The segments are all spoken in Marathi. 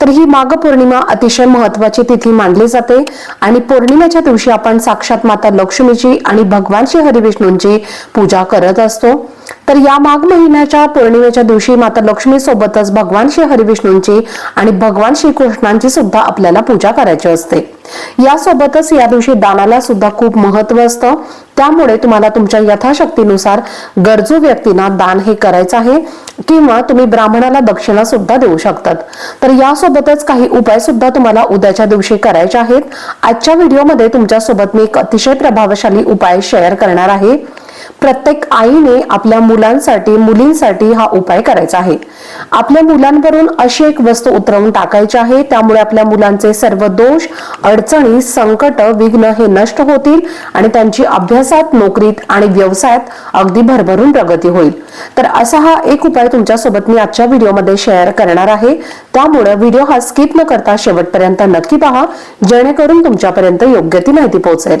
तर ही माघ पौर्णिमा अतिशय महत्वाची तिथी मानली जाते. आणि पौर्णिमेच्या दिवशी आपण साक्षात माता लक्ष्मीची आणि भगवान श्री हरिविष्णूंची पूजा करत असतो. तर या माघ महिन्याच्या पौर्णिमेच्या दिवशी माता लक्ष्मी सोबतच भगवान श्री हरिविष्णूंची आणि भगवान श्रीकृष्णांची सुद्धा आपल्याला पूजा करायची असते. यासोबतच या दिवशी दानाला सुद्धा खूप महत्त्व असतं. त्यामुळे तुम्हाला तुमच्या यथाशक्तीनुसार गरजू व्यक्तींना दान हे करायचं आहे किंवा तुम्ही ब्राह्मणाला दक्षिणा सुद्धा देऊ शकतात. तर यासोबतच काही उपाय सुद्धा तुम्हाला उद्याच्या दिवशी करायचे आहेत. आजच्या व्हिडिओमध्ये तुमच्यासोबत मी एक अतिशय प्रभावशाली उपाय शेअर करणार आहे. प्रत्येक आईने आपल्या मुलांसाठी मुलींसाठी हा उपाय करायचा आहे. आपल्या मुलांवरून अशी एक वस्तू उतरवून टाकायची आहे. त्यामुळे आपल्या मुलांचे सर्व दोष अडचणी संकट विघ्न हे नष्ट होतील आणि त्यांची अभ्यासात नोकरीत आणि व्यवसायात अगदी भरभरून प्रगती होईल. तर असा हा एक उपाय तुमच्यासोबत मी आजच्या व्हिडिओमध्ये शेअर करणार आहे. त्यामुळे व्हिडिओ हा स्किप न करता शेवटपर्यंत नक्की पहा. जेणेकरून तुमच्यापर्यंत योग्य ती माहिती पोहोचेल.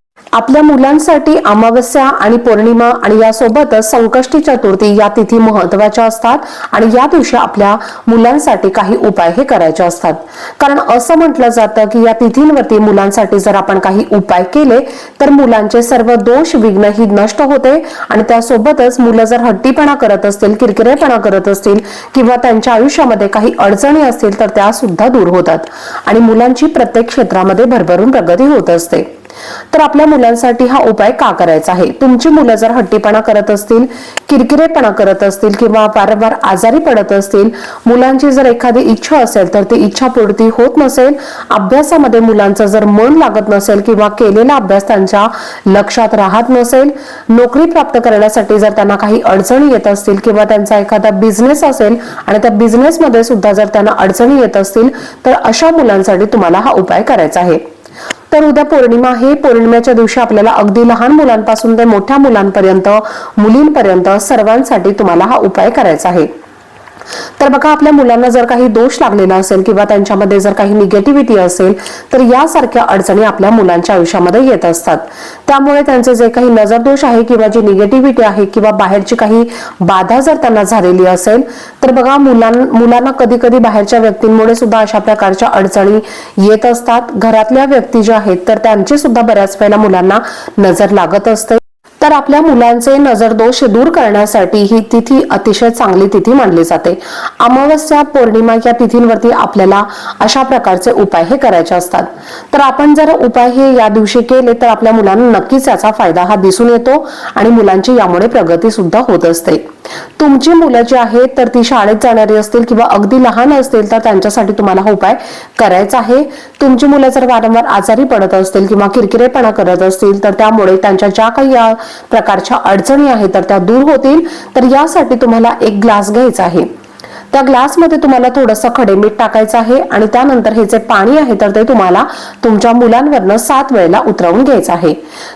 आपल्या मुलांसाठी अमावस्या आणि पौर्णिमा आणि यासोबतच संकष्टी चतुर्थी या तिथी महत्त्वाच्या असतात आणि या दिवशी आपल्या मुलांसाठी काही उपाय हे करायचे असतात. कारण असं म्हटलं जातं की या तिथींवरती मुलांसाठी जर आपण काही उपाय केले तर मुलांचे सर्व दोष विघ्न ही नष्ट होते आणि त्यासोबतच मुलं जर हट्टीपणा करत असतील किरकिरेपणा करत असतील किंवा त्यांच्या आयुष्यामध्ये काही अडचणी असतील तर त्या सुद्धा दूर होतात आणि मुलांची प्रत्येक क्षेत्रामध्ये भरभरून प्रगती होत असते. तर आपल्या मुलांसाठी हा उपाय का करायचा आहे? तुमची मुलं जर हट्टीपणा करत असतील किरकिरेपणा करत असतील किंवा वारंवार आजारी पडत असतील मुलांची जर एखादी इच्छा असेल तर ती इच्छा पूर्ती होत नसेल अभ्यासामध्ये मुलांचं जर मन लागत नसेल किंवा केलेला अभ्यास त्यांच्या लक्षात राहत नसेल नोकरी प्राप्त करण्यासाठी जर त्यांना काही अडचणी येत असतील किंवा त्यांचा एखादा बिझनेस असेल आणि त्या बिझनेसमध्ये सुद्धा जर त्यांना अडचणी येत असतील तर अशा मुलांसाठी तुम्हाला हा उपाय करायचा आहे. तर उद्या पौर्णिमा आहे पौर्णिमेच्या दिवशी आपल्याला अगदी लहान मुलांपासून ते मोठ्या मुलांपर्यंत मुलींपर्यंत सर्वांसाठी तुम्हाला हा उपाय करायचा आहे. तर बघा आपल्या मुलांना जर काही दोष लागलेला असेल किंवा त्यांच्यामध्ये जर काही निगेटिव्हिटी असेल तर यासारख्या अडचणी आपल्या मुलांच्या आयुष्यामध्ये येत असतात. त्यामुळे त्यांचे जे काही नजर दोष आहे किंवा जी निगेटिव्हिटी आहे किंवा बाहेरची काही बाधा जर त्यांना झालेली असेल तर बघा मुलां मुलांना कधी कधी बाहेरच्या व्यक्तींमुळे सुद्धा अशा प्रकारच्या अडचणी येत असतात. घरातल्या व्यक्ती ज्या आहेत तर त्यांची सुद्धा बऱ्याच वेळेला मुलांना नजर लागत असते. तर आपल्या मुलांचे नजर दोष दूर करण्यासाठी ही तिथी अतिशय चांगली तिथी मानली जाते. अमावस्या पौर्णिमा या तिथींवरती आपल्याला अशा प्रकारचे उपाय हे करायचे असतात. तर आपण जर उपाय हे या दिवशी केले तर आपल्या मुलांना नक्कीच याचा फायदा हा दिसून येतो आणि मुलांची यामुळे प्रगती सुद्धा होत असते. तुमची मुलं जी आहेत तर ती शाळेत जाणारी असतील किंवा अगदी लहान असतील तर त्यांच्यासाठी तुम्हाला हा उपाय करायचा आहे. तुमची मुलं जर वारंवार आजारी पडत असतील किंवा किरकिरेपणा करत असतील तर त्यामुळे त्यांच्या ज्या काही या प्रकारच्या अडचणी आहेत तर त्या दूर होतील. तर यासाठी तुम्हाला एक ग्लास घ्यायचा आहे. त्या ग्लासमध्ये तुम्हाला थोडंसं खडे मीठ टाकायचं आहे आणि त्यानंतर हे जे पाणी आहे तर ते तुम्हाला तुमच्या मुलांवरनं सात वेळेला उतरवून घ्यायचं आहे.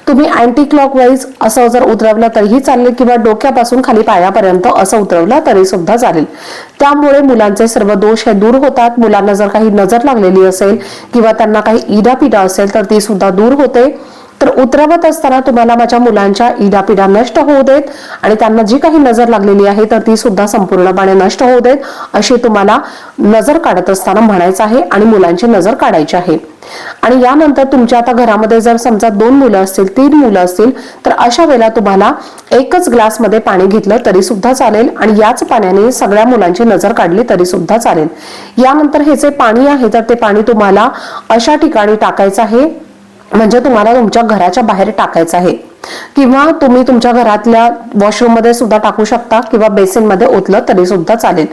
तुम्ही अँटी क्लॉक वाईज असं जर उतरवलं तरीही चालेल किंवा डोक्यापासून खाली पायापर्यंत असं उतरवलं तरी सुद्धा चालेल. त्यामुळे मुलांचे सर्व दोष हे दूर होतात. मुलांना जर काही नजर लागलेली असेल किंवा त्यांना काही इडापिडा असेल तर ती सुद्धा दूर होते. तर उतरवत असताना तुम्हाला माझ्या मुलांच्या इडापिडा नष्ट होऊ देत आणि त्यांना जी काही नजर लागलेली आहे तर ती सुद्धा संपूर्णपणे नष्ट होऊ देत अशी तुम्हाला नजर काढत असताना म्हणायचं आहे आणि मुलांची नजर काढायची आहे. आणि यानंतर तुमच्या आता घरामध्ये जर समजा दोन मुलं असतील तीन मुलं असतील तर अशा वेळेला तुम्हाला एकच ग्लासमध्ये पाणी घेतलं तरी सुद्धा चालेल आणि याच पाण्याने सगळ्या मुलांची नजर काढली तरी सुद्धा चालेल. यानंतर हे जे पाणी आहे तर ते पाणी तुम्हाला अशा ठिकाणी टाकायचं आहे. म्हणजे तुम्हाला तुमच्या घराच्या बाहेर टाकायचं आहे. किंवा तुम्ही तुमच्या घरातल्या वॉशरूममध्ये सुद्धा टाकू शकता किंवा बेसिनमध्ये ओतलं तरी सुद्धा चालेल.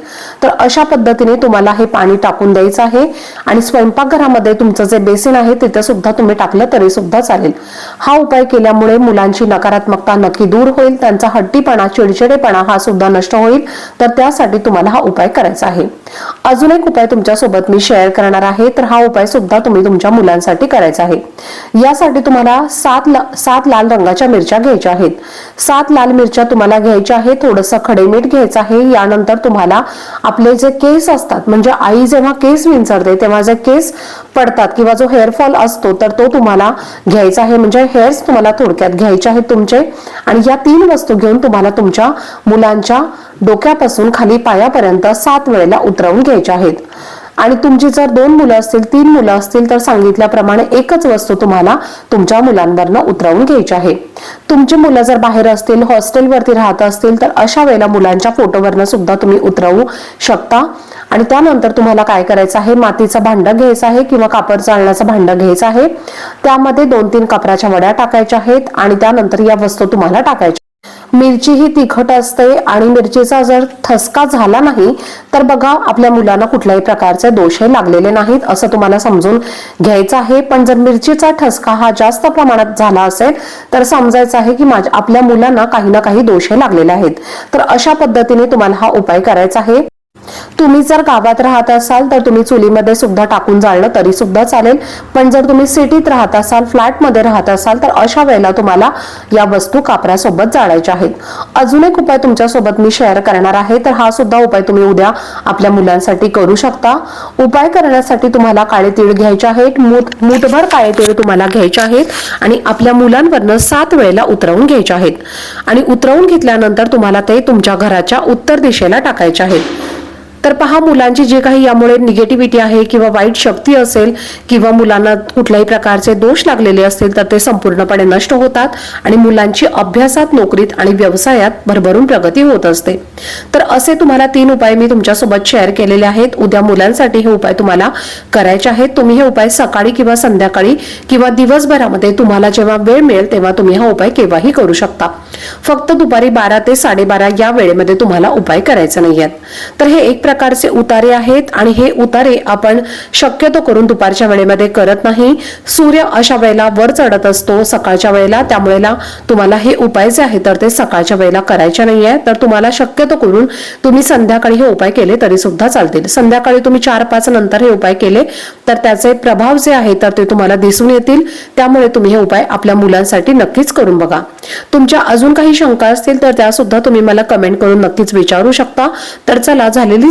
तर अशा पद्धतीने तुम्हाला हे पाणी टाकून द्यायचं आहे आणि स्वयंपाकघरामध्ये तुमचं जे बेसिन आहे तिथे सुद्धा तुम्ही टाकलं तरी सुद्धा चालेल. हा उपाय केल्यामुळे मुलांची नकारात्मकता नक्की दूर होईल त्यांचा हट्टीपणा चिडचिडेपणा हा सुद्धा नष्ट होईल. तर त्यासाठी तुम्हाला हा उपाय करायचा आहे. अजून एक उपाय तुमच्यासोबत मी शेअर करणार आहे तर हा उपाय सुद्धा तुम्ही तुमच्या मुलांसाठी करायचा आहे. यासाठी तुम्हाला सात ला- सात लाल रंगाच्या मिरच्या घ्यायच्या आहेत. सात लाल मिरच्या तुम्हाला घ्यायच्या आहेत. थोडंसं खडे मीठ घ्यायचं आहे. यानंतर तुम्हाला आपले जे केस असतात म्हणजे आई जेव्हा केस विंचरते तेव्हा जे केस पडतात किंवा जो हेअरफॉल असतो तर तो तुम्हाला घ्यायचा आहे. म्हणजे हेअर्स तुम्हाला थोडक्यात घ्यायचे आहेत तुमचे. आणि या तीन वस्तू घेऊन तुम्हाला तुमच्या मुलांच्या डोक्यापासून खाली पायापर्यंत सात वेळेला उतरवून घ्यायच्या आहेत. आणि तुमची जर दोन मुलं असतील तीन मुलं असतील तर सांगितल्याप्रमाणे एकच वस्तू तुम्हाला तुमच्या मुलांवरनं उतरवून घ्यायची आहे. तुमची मुलं जर बाहेर असतील हॉस्टेलवरती राहत असतील तर अशा वेळेला मुलांच्या फोटोवरनं सुद्धा तुम्ही उतरवू शकता. आणि त्यानंतर तुम्हाला काय करायचं आहे? मातीचं भांडं घ्यायचं आहे किंवा कापड चालण्याचं भांडं घ्यायचं आहे. त्यामध्ये दोन तीन कापराच्या वड्या टाकायच्या आहेत आणि त्यानंतर या वस्तू तुम्हाला टाकायच्या मिरची ही तिखट असते आणि मिरचीचा जर ठसका झाला नाही तर बघा आपल्या मुलांना कुठल्याही प्रकारचे दोष हे लागलेले नाहीत असं तुम्हाला समजून घ्यायचं आहे. पण जर मिरचीचा ठसका हा जास्त प्रमाणात झाला असेल तर समजायचं आहे की माझ्या आपल्या मुलांना काही ना काही दोष हे लागलेले आहेत. तर अशा पद्धतीने तुम्हाला हा उपाय करायचा आहे. तुम्ही जर गावात राहत असाल तर तुम्ही चुलीमध्ये सुद्धा टाकून जाळलं तरी सुद्धा चालेल. पण जर तुम्ही सिटीत राहत असाल फ्लॅटमध्ये राहत असाल तर अशा वेळेला तुम्हाला या वस्तू कापरासोबत जाळायच्या आहेत. अजून एक उपाय तुमच्यासोबत मी शेअर करणार आहे तर हा सुद्धा उपाय तुम्ही उद्या आपल्या मुलांसाठी करू शकता. उपाय करण्यासाठी तुम्हाला काळे तीळ घ्यायचे आहेत मूठ मूठभर काळे तीळ तुम्हाला घ्यायचे आहेत आणि आपल्या मुलांवरनं सात वेळेला उतरवून घ्यायचे आहेत. आणि उतरवून घेतल्यानंतर तुम्हाला ते तुमच्या घराच्या उत्तर दिशेला टाकायचे आहेत. तर पहा मुलांची जे काही यामुळे निगेटिव्हिटी आहे किंवा वाईट शक्ती असेल किंवा मुलांना कुठल्याही प्रकारचे दोष लागलेले असतील तर ते संपूर्णपणे नष्ट होतात आणि मुलांची अभ्यासात नोकरीत आणि व्यवसायात भरभरून प्रगती होत असते. तर असे तुम्हाला तीन उपाय मी तुमच्यासोबत शेअर केलेले आहेत. उद्या मुलांसाठी हे उपाय तुम्हाला करायचे आहेत. तुम्ही हे उपाय सकाळी किंवा संध्याकाळी किंवा दिवसभरामध्ये तुम्हाला जेव्हा वेळ मिळेल तेव्हा तुम्ही हा उपाय केव्हाही करू शकता. फक्त दुपारी बारा ते साडेबारा या वेळेमध्ये तुम्हाला उपाय करायचे नाहीयेत. तर हे एक प्रकारचे उतारे आहेत आणि हे उतारे आपण शक्यतो करून दुपारच्या वेळेमध्ये करत नाही. सूर्य अशा वेळेला वर चढत असतो सकाळच्या वेळेला. त्यामुळे तुम्हाला हे उपाय जे आहे तर ते सकाळच्या वेळेला करायचे नाहीये. तर तुम्हाला शक्यतो करून तुम्ही संध्याकाळी हे उपाय केले तरी सुद्धा चालतील. संध्याकाळी तुम्ही चार पाच नंतर हे उपाय केले तर त्याचे प्रभाव जे आहे तर ते तुम्हाला दिसून येतील. त्यामुळे तुम्ही हे उपाय आपल्या मुलांसाठी नक्कीच करून बघा. तुमच्या अजून काही शंका असतील तर त्या सुद्धा तुम्ही मला कमेंट करून नक्कीच विचारू शकता. तर चला झालेली